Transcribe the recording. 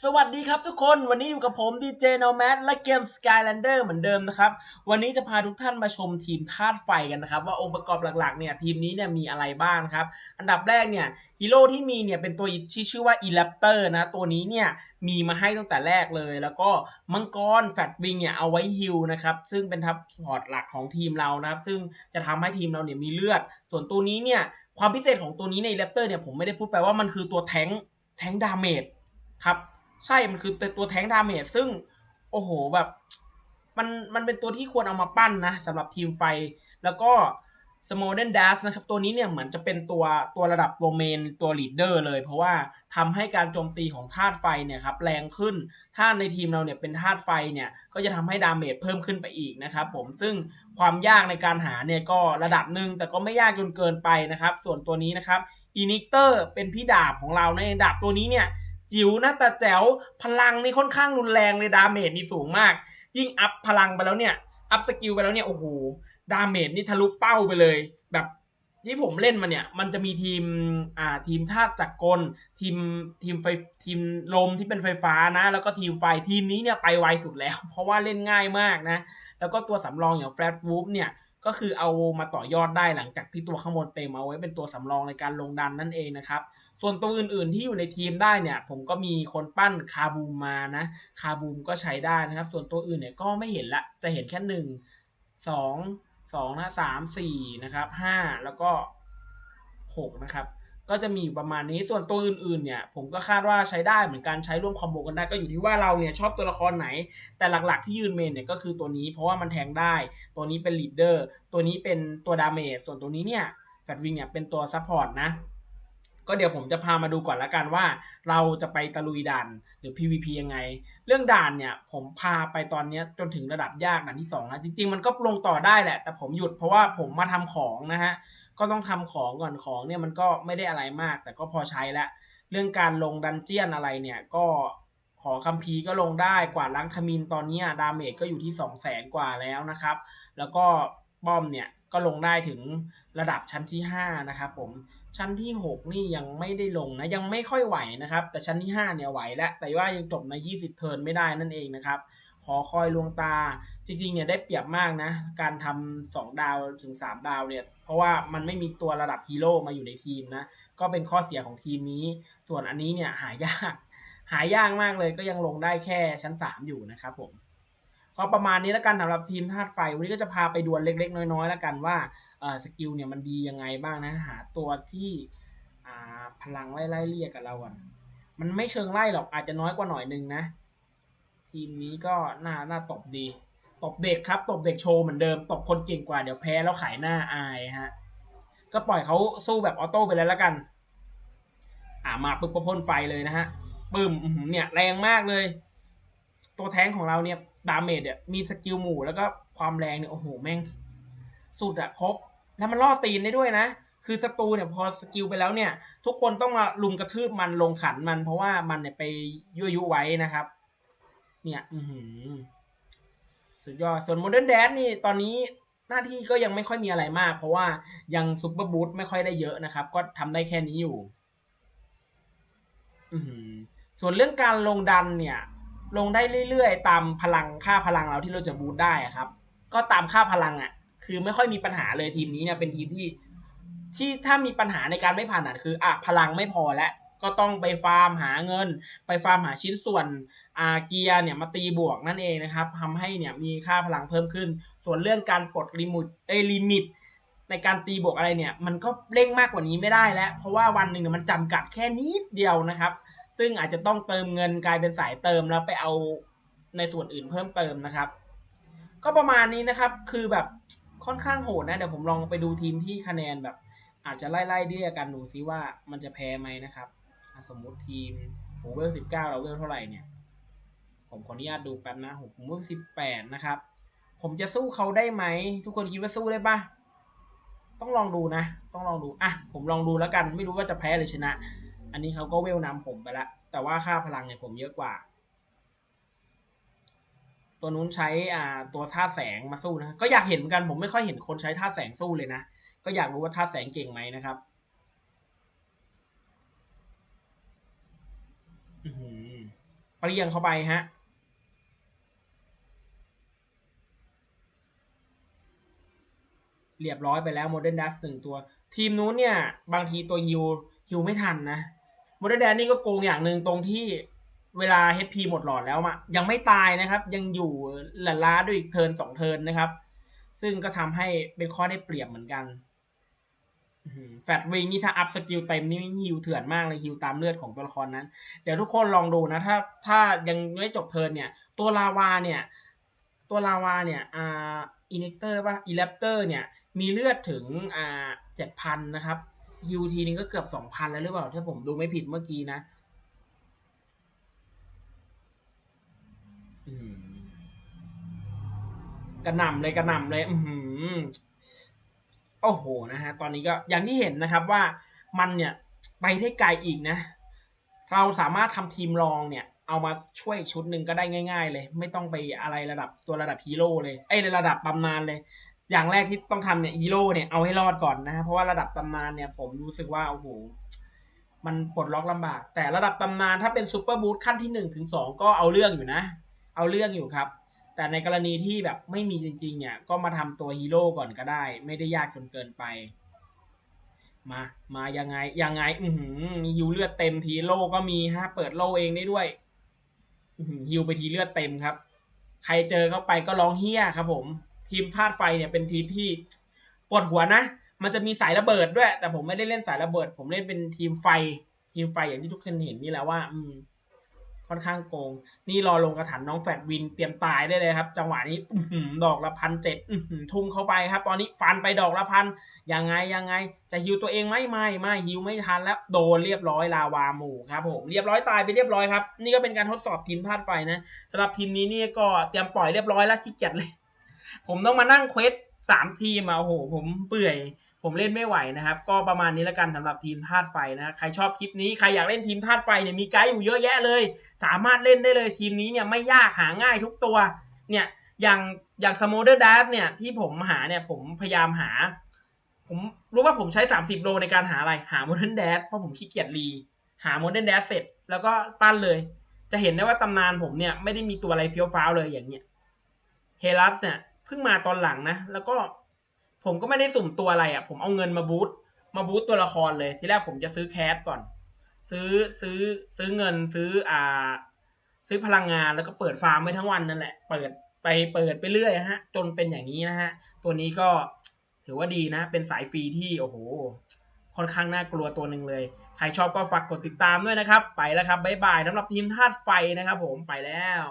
สวัสดีครับทุกคนวันนี้อยู่กับผมดีเจโนแมทและเกม Skylander เหมือนเดิมนะครับ วันนี้จะพาทุกท่านมาชมทีมธาตุไฟกันนะครับ ว่าองค์ประกอบหลักๆเนี่ยทีมนี้เนี่ยมีอะไรบ้างครับ อันดับแรกเนี่ยฮีโร่ที่มีเนี่ยเป็นตัวที่ชื่อว่า e l a p t o r นะ ตัวนี้เนี่ยมีมาให้ตั้งแต่แรกเลย แล้วก็มังกรแฟตวิงเนี่ยเอาไว้ฮิลนะครับ ซึ่งเป็นทัพพอร์ตหลักของทีมเรานะครับ ซึ่งจะทำให้ทีมเราเนี่ยมีเลือด ส่วนตัวนี้เนี่ยความพิเศษของตัวนี้ใน e l a p t o r เนี่ยผมไม่ได้พูดไปว่ามันคือตัวแทงแทงดาเมจครับ ใช่มันคือตัวแทงดาเมจซึ่ง โอ้โหแบบ มันมันเป็นตัวที่ควรเอามาปั้นนะสำหรับทีมไฟ แล้วก็ s m o l d e n Dash นะครับ ตัวนี้เนี่ยเหมือนจะเป็นตัวตัวระดับโดเมนตัวลีดเดอร์เลย เพราะว่าทำให้การโจมตีของธาตุไฟเนี่ยครับแรงขึ้น ถ้าในทีมเราเนี่ยเป็นธาตุไฟเนี่ยก็จะทำให้ดาเมจเพิ่มขึ้นไปอีกนะครับผมซึ่งความยากในการหาเนี่ยก็ระดับหนึ่งแต่ก็ไม่ยากจนเกินไปนะครับ ส่วนตัวนี้นะครับอินิเตอร์เป็นพี่ดาบของเราในดาบตัวนี้เนี่ย จิ๋วนะแต่แจ๋วพลังนี่ค่อนข้างรุนแรงเลยดาเมจนี่สูงมาก ยิ่งอัพพลังไปแล้วเนี่ยอัพสกิลไปแล้วเนี่ยโอ้โหดาเมจนี่ทะลุเป้าไปเลย แบบที่ผมเล่นมาเนี่ยมันจะมีทีมอ่าทีมธาตุจักรกล ทีมทีมไฟทีมลมที่เป็นไฟฟ้านะ แล้วก็ทีมไฟทีมนี้เนี่ยไปไวสุดแล้ว เพราะว่าเล่นง่ายมากนะ แล้วก็ตัวสำรองอย่างแฟลตวูฟเนี่ยก็คือเอามาต่อยอดได้หลังจากที่ตัวข้างบนเต็มเอาไว้เป็นตัวสำรองในการลงดันนั่นเองนะครับ ส่วนตัวอื่นๆที่อยู่ในทีมได้เนี่ย ผมก็มีคนปั้นคาบูมมานะ คาบูมก็ใช้ได้นะครับ ส่วนตัวอื่นเนี่ยก็ไม่เห็นละ จะเห็นแค่หนึ่งสองสองนะสามสี่นะครับห้าแล้วก็หกนะครับ ก็จะมีอยู่ประมาณนี้ ส่วนตัวอื่นๆเนี่ย ผมก็คาดว่าใช้ได้เหมือนกันใช้ร่วมคอมโบกันได้ก็อยู่ที่ว่าเราเนี่ยชอบตัวละครไหน แต่หลักๆที่ยืนเมนเนี่ยก็คือตัวนี้เพราะว่ามันแทงได้ ตัวนี้เป็นลีดเดอร์ ตัวนี้เป็นตัวดาเมจ ส่วนตัวนี้เนี่ยแฟตวิงเนี่ยเป็นตัวซัพพอร์ตนะ ก็เดี๋ยวผมจะพามาดูก่อนละกันว่า เราจะไปตะลุยด่านหรือ PVP ยังไง เรื่องด่านเนี่ยผมพาไปตอนนี้จนถึงระดับยากด่านที่2นะจริงๆมันก็ลงต่อได้แหละ แต่ผมหยุดเพราะว่าผมมาทำของนะฮะก็ต้องทำของก่อนของเนี่ยมันก็ไม่ได้อะไรมาก แต่ก็พอใช้ล้วเรื่องการลงดันเจียนอะไรเนี่ยก็ขอคัมภีร์ก็ลงได้กว่าล้างขมินตอนนี้ดาเมจก็อยู่ที่ 2 0 0แสนกว่าแล้วนะครับ แล้วก็ ป้อมเนี่ยก็ลงได้ถึงระดับชั้นที่ 5 นะครับผมชั้นที่ 6 นี่ยังไม่ได้ลงนะยังไม่ค่อยไหวนะครับ แต่ชั้นที่ 5 เนี่ยไหวแล้วแต่ว่ายังจบใน 20 เทิร์นไม่ได้นั่นเองนะครับขอคอยลวงตาจริงๆเนี่ยได้เปรียบมากนะ การทำ2ดาวถึง 3 ดาวเนี่ยเพราะว่ามันไม่มีตัวระดับฮีโร่มาอยู่ในทีมนะ ก็เป็นข้อเสียของทีมนี้ ส่วนอันนี้เนี่ยหายาก หายากมากเลยก็ยังลงได้แค่ชั้น 3 อยู่นะครับผม ก็ประมาณนี้แล้วกันสำหรับทีมธาตุไฟ วันนี้ก็จะพาไปดวลเล็ก ๆ น้อยๆแล้วกันว่าสกิลเนี่ยมันดียังไงบ้างนะหาตัวที่พลังไล่ไล่เรียกกับเราก่อนมันไม่เชิงไล่หรอกอาจจะน้อยกว่าหน่อยนึงนะ ทีมนี้ก็น่าน่าตบดี ตบเด็กครับ ตบเด็กโชว์เหมือนเดิม ตบคนเก่งกว่าเดี๋ยวแพ้แล้วขายหน้าอายฮะก็ปล่อยเขาสู้แบบออโต้ไปเลยแล้วกัน อ่ามาปึ๊บประพ่นไฟเลยนะฮะปึ้มเนี่ยแรงมากเลย ตัวแท้งของเราเนี่ยดาเมจเนี่ยมีสกิลหมู่แล้วก็ความแรงเนี่ยโอ้โหแม่งสุดอะครบ แล้วมันล่อตีนได้ด้วยนะ คือศัตรูเนี่ยพอสกิลไปแล้วเนี่ย ทุกคนต้องมาลุมกระทืบมันลงขันมัน เพราะว่ามันเนี่ยไปยั่วยุไว้นะครับ เนี่ย อืสุดยอด ส่วนโมเดิร์นแดนนี่ตอนนี้หน้าที่ก็ยังไม่ค่อยมีอะไรมาก เพราะว่ายังซุปเปอร์บูทไม่ค่อยได้เยอะนะครับ ก็ทำได้แค่นี้อยู่อืส่วนเรื่องการลงดันเนี่ย ลงได้เรื่อยๆ ตามพลังค่าพลังเราที่เราจะบูตได้ครับ ก็ตามค่าพลังอะ คือไม่ค่อยมีปัญหาเลยทีมนี้เนี่ยเป็นทีมที่ ที่ถ้ามีปัญหาในการไม่ผ่านอะคืออะพลังไม่พอแล้วก็ต้องไปฟาร์มหาเงิน ไปฟาร์มหาชิ้นส่วนอาเกียร์เนี่ยมาตีบวกนั่นเองนะครับทำให้เนี่ยมีค่าพลังเพิ่มขึ้น ส่วนเรื่องการปลดลิมิตเอลิมิต ในการตีบวกอะไรเนี่ย มันก็เร่งมากกว่านี้ไม่ได้แล้ว เพราะว่าวันหนึ่งมันจำกัดแค่นิดเดียวนะครับ ซึ่งอาจจะต้องเติมเงินกลายเป็นสายเติมแล้วไปเอาในส่วนอื่นเพิ่มเติมนะครับ ก็ประมาณนี้นะครับ คือแบบค่อนข้างโหดนะ เดี๋ยวผมลองไปดูทีมที่คะแนนแบบ อาจจะไล่ๆเรียกันดูซิว่ามันจะแพ้ไหมนะครับ สมมุติทีมโหเวลสิบเก้าเราเวลเท่าไหร่เนี่ย ผมขออนุญาตดูแป๊บนะผมเวลสิบแปดนะครับ ผมจะสู้เขาได้ไหม ทุกคนคิดว่าสู้ได้ปะต้องลองดูนะ ต้องลองดู อะ ผมลองดูแล้วกัน ไม่รู้ว่าจะแพ้หรือชนะ อันนี้เขาก็เวลนำผมไปล้วแต่ว่าค่าพลังเนี่ยผมเยอะกว่า ตัวนู้นใช้อ่าตัวท่าแสงมาสู้นะก็อยากเห็นเหมือนกันผมไม่ค่อยเห็นคนใช้ท่าแสงสู้เลยนะก็อยากรู้ว่าท่าแสงเก่งไหมนะครับเปรี้ยงเข้าไปฮะเรียบร้อยไปแล้วโมเดิร์นดัสหนึ่งตัว ทีมนู้นเนี่ย บางทีตัวฮิวฮิวไม่ทันนะ โมเดิร์นนี่ก็โกงอย่างหนึ่งตรงที่เวลา HP หมดหลอดแล้วอะยังไม่ตายนะครับ ยังอยู่หละล้าด้วยอีกเทินสองเทินนะครับ ซึ่งก็ทำให้เป็นข้อได้เปรียบเหมือนกันแฟตวิงนี่ถ้าอัพสกิลเต็มนี่ฮิวเถื่อนมากเลยฮิวตามเลือดของตัวละครนั้น เดี๋ยวทุกคนลองดูนะ ถ้าถ้ายังไม่จบเทิร์นเนี่ย ตัวลาวาเนี่ย ตัวลาวาเนี่ยอ่าอินเนกเตอร์ป่ะอีเลปเตอร์เนี่ย มีเลือดถึงอ่าเจ็ดพันนะครับ ฮิวทีนึงก็เกือบสองพันแล้วหรือเปล่า ถ้าผมดูไม่ผิดเมื่อกี้นะ กระหน่ำเลยกระหน่ำเลย อือหือโอ้โหนะฮะ ตอนนี้ก็อย่างที่เห็นนะครับว่ามันเนี่ยไปได้ไกลอีกนะ เราสามารถทำทีมรองเนี่ย เอามาช่วยชุดหนึ่งก็ได้ง่าย ๆ เลย ไม่ต้องไปอะไรระดับตัวระดับฮีโร่เลยไอ้ยระดับตำนานเลย อย่างแรกที่ต้องทำเนี่ยฮีโร่เนี่ยเอาให้รอดก่อนนะเพราะว่าระดับตำนานเนี่ยผมรู้สึกว่าโอ้โหมันปลดล็อกลำบาก แต่ระดับตำนานถ้าเป็นซูเปอร์บูทขั้นที่หนึ่งถึงสองก็เอาเรื่องอยู่นะ เอาเรื่องอยู่ครับ แต่ในกรณีที่แบบไม่มีจริง ๆ เนี่ย ก็มาทำตัวฮีโร่ก่อนก็ได้ ไม่ได้ยากจนเกินไป มา มายังไง ยังไง อือหือฮิวเลือดเต็มทีโล่ก็มีฮะ เปิดโล่เองได้ด้วยฮิวไปทีเลือดเต็มครับ ใครเจอเข้าไปก็ร้องเฮี้ยครับผม ทีมธาตุไฟเนี่ยเป็นทีมที่ปวดหัวนะ มันจะมีสายระเบิดด้วย แต่ผมไม่ได้เล่นสายระเบิด ผมเล่นเป็นทีมไฟ ทีมไฟอย่างที่ทุกคนเห็นนี่แหละว่า อืม ค่อนข้างโกง นี่รอลงกระถานน้องแฟดวินเตรียมตายได้เลยครับ จังหวะนี้ดอกละพันเจ็ดทุ่มเข้าไปครับ ตอนนี้ฟันไปดอกละพันยังไงยังไง จะฮิวตัวเองไหมไม่ไม่ฮิวไม่ทันแล้วโดนเรียบร้อยลาวาหมู่ครับผมเรียบร้อยตายไปเรียบร้อยครับนี่ก็เป็นการทดสอบทีมธาตุไฟนะสำหรับทีมนี้นี่ก็เตรียมปล่อยเรียบร้อยแล้วขี้เกียจเลย ผมต้องมานั่งเควสสามทีมอะโอ้โห ผมเปื่อย ผมเล่นไม่ไหวนะครับ ก็ประมาณนี้แล้วกันสำหรับทีมธาตุไฟนะใครชอบคลิปนี้ ใครอยากเล่นทีมธาตุไฟเนี่ยมีไกด์อยู่เยอะแยะเลย สามารถเล่นได้เลยทีมนี้เนี่ยไม่ยากหาง่ายทุกตัว เนี่ยอย่างอย่างสโมเดอร์ดัสเนี่ยที่ผมหาเนี่ยผมพยายามหา ผมรู้ว่าผมใช้ 30 โลในการหาอะไรหาโมเดิร์นแดสเพราะผมขี้เกียจรี หาโมเดิร์นแดสเสร็จ แล้วก็ปั้นเลย จะเห็นได้ว่าตำนานผมเนี่ยไม่ได้มีตัวอะไรเฟี้ยวฟ้าวเลยอย่างเนี้ยเฮลัสเนี่ย พิ่งมาตอนหลังนะ แล้วก็ผมก็ไม่ได้สุ่มตัวอะไรอะ่ะ ผมเอาเงินมาบูตมาบูตตัวละครเลย ทีแรกผมจะซื้อแคสก่อน ซื้อซื้อซื้อเงินซื้ออ่า ซื้อพลังงานแล้วก็เปิดฟาร์มไว้ทั้งวันนั่นแหละ เปิดไปเปิดไปเรื่อยฮะ จนเป็นอย่างนี้นะฮะ ตัวนี้ก็ถือว่าดีนะ เป็นสายฟรีที่โอ้โห ค่อนข้างน่ากลัวตัวหนึ่งเลย ใครชอบก็ฝากกดติดตามด้วยนะครับ ไปแล้วครับบ๊ายบายสำหรับทีมธาตุไฟนะครับผมไปแล้ว